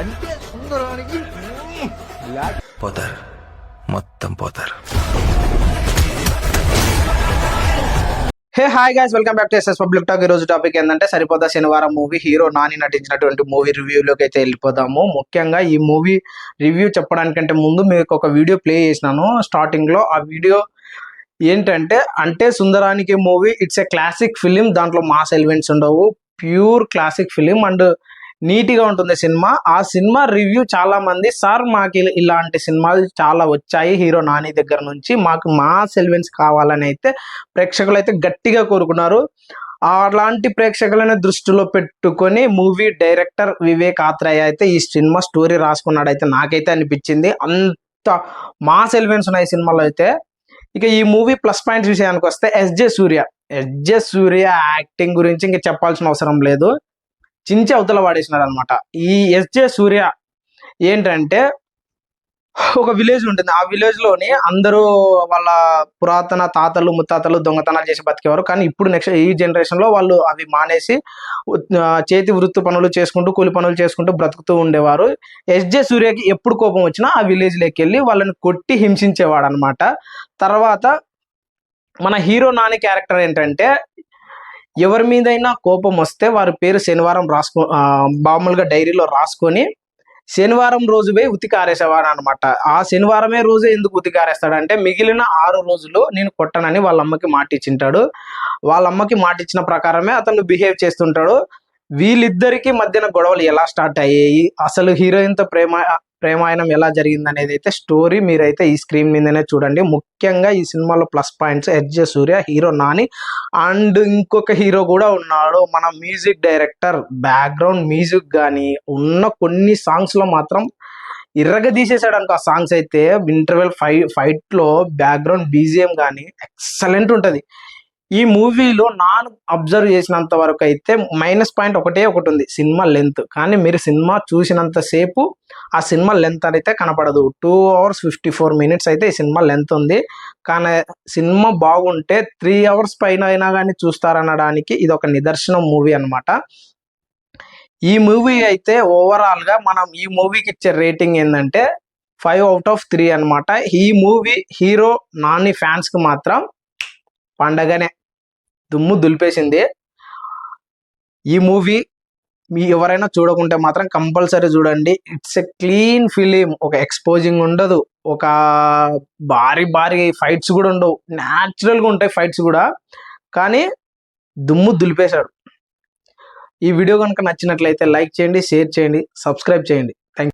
అంటే సుందరానికి పోతారు. మొత్తం పోతారు. Hey hi guys welcome back to SS public talk ఈ రోజు టాపిక్ ఏంటంటే సరిపోతా శనివారం మూవీ హీరో నాని నటించినటువంటి మూవీ రివ్యూలోకి అయితే వెళ్ళిపోదాము. ముఖ్యంగా ఈ మూవీ రివ్యూ చెప్పడానికంటే ముందు మీకు ఒక వీడియో ప్లే చేసినాను. స్టార్టింగ్లో ఆ వీడియో ఏంటంటే Ante Sundaraniki movie it's a classic film దాంట్లో మాస్ ఎలిమెంట్స్ ఉండవు. ప్యూర్ క్లాసిక్ ఫిలిం అండ్ నీట్గా ఉంటుంది సినిమా. ఆ సినిమా రివ్యూ చాలా మంది సార్ మాకు ఇలాంటి సినిమాలు చాలా వచ్చాయి హీరో నాని దగ్గర నుంచి మాకు మా సెల్వెన్స్ కావాలని అయితే ప్రేక్షకులు అయితే గట్టిగా కోరుకున్నారు. అలాంటి ప్రేక్షకులను దృష్టిలో పెట్టుకొని మూవీ డైరెక్టర్ వివేక్ ఆత్రేయ అయితే ఈ సినిమా స్టోరీ రాసుకున్నాడు అయితే నాకైతే అనిపించింది. అంత మా సెల్వెన్స్ ఉన్నాయి సినిమాలో అయితే ఇక ఈ మూవీ ప్లస్ పాయింట్స్ విషయానికి వస్తే SJ Surya. SJ Surya acting గురించి ఇంక చెప్పాల్సిన అవసరం లేదు. చించి అవతల వాడేసినాడు అనమాట ఈ ఎస్జే సూర్య ఏంటంటే ఒక విలేజ్ ఉంటుంది. ఆ విలేజ్లోని అందరూ వాళ్ళ పురాతన తాతలు ముత్తాతలు దొంగతనాలు చేసి బతికేవారు. కానీ ఇప్పుడు నెక్స్ట్ ఈ జనరేషన్లో వాళ్ళు అవి మానేసి చేతి వృత్తి పనులు చేసుకుంటూ కూలి పనులు చేసుకుంటూ బ్రతుకుతూ ఉండేవారు. ఎస్జే సూర్యకి ఎప్పుడు కోపం వచ్చినా ఆ విలేజ్లోకి వెళ్ళి వాళ్ళని కొట్టి హింసించేవాడు అనమాట తర్వాత మన హీరో నాని క్యారెక్టర్ ఏంటంటే ఎవరి మీదైనా కోపం వస్తే వారి పేరు శనివారం రాసుకో మామూలుగా డైరీలో రాసుకొని శనివారం రోజు పోయి ఉతికారేసేవాడు అనమాట ఆ శనివారమే రోజు ఎందుకు ఉతికారేస్తాడంటే మిగిలిన ఆరు రోజులు నేను కొట్టనని వాళ్ళ అమ్మకి మాట ఇచ్చింటాడు వాళ్ళ అమ్మకి మాట ఇచ్చిన ప్రకారమే అతను బిహేవ్ చేస్తుంటాడు. వీళ్ళిద్దరికి మధ్యన గొడవలు ఎలా స్టార్ట్ అయ్యాయి? అసలు హీరోయిన్తో ప్రేమ ప్రేమాయణం ఎలా జరిగింది అనేది అయితే స్టోరీ మీరైతే ఈ స్క్రీన్ మీదనే చూడండి. ముఖ్యంగా ఈ సినిమాలో plus points SJ Surya hero Nani and ఇంకొక హీరో కూడా ఉన్నాడు. మన మ్యూజిక్ డైరెక్టర్ బ్యాక్గ్రౌండ్ మ్యూజిక్ కానీ ఉన్న కొన్ని సాంగ్స్లో మాత్రం ఇర్రగ తీసేసాడు అనుకో ఆ సాంగ్స్ అయితే ఇంటర్వెల్ ఫైట్ ఫైట్లో బ్యాక్గ్రౌండ్ బీజిఎం కానీ ఎక్సలెంట్ ఉంటుంది. ఈ మూవీలో నాన్ అబ్జర్వ్ చేసినంత వరకు అయితే మైనస్ పాయింట్ ఒకటే ఒకటి ఉంది సినిమా లెంత్. కానీ మీరు సినిమా చూసినంత సేపు ఆ సినిమా లెంత్ అయితే కనపడదు. Two hours fifty four minutes అయితే ఈ సినిమా లెంత్ ఉంది. కానీ సినిమా బాగుంటే త్రీ అవర్స్ పైన అయినా కానీ చూస్తారనడానికి ఇది ఒక నిదర్శనం మూవీ అన్నమాట. ఈ మూవీ అయితే ఓవరాల్గా మనం ఈ మూవీకి ఇచ్చే రేటింగ్ ఏంటంటే ఫైవ్ అవుట్ ఆఫ్ త్రీ అన్నమాట. ఈ మూవీ హీరో నాని ఫ్యాన్స్కి మాత్రం పండగనే దుమ్ము దులిపేసింది. ఈ మూవీ మీ ఎవరైనా చూడకుంటే మాత్రం కంపల్సరీ చూడండి. ఇట్స్ ఎ క్లీన్ ఫిలిం ఒక ఎక్స్పోజింగ్ ఉండదు. ఒక భారీ భారీ ఫైట్స్ కూడా ఉండవు. న్యాచురల్గా ఉంటాయి ఫైట్స్ కూడా. కానీ దుమ్ము దులిపేశాడు. ఈ వీడియో కనుక నచ్చినట్లయితే లైక్ చేయండి షేర్ చేయండి సబ్స్క్రైబ్ చేయండి.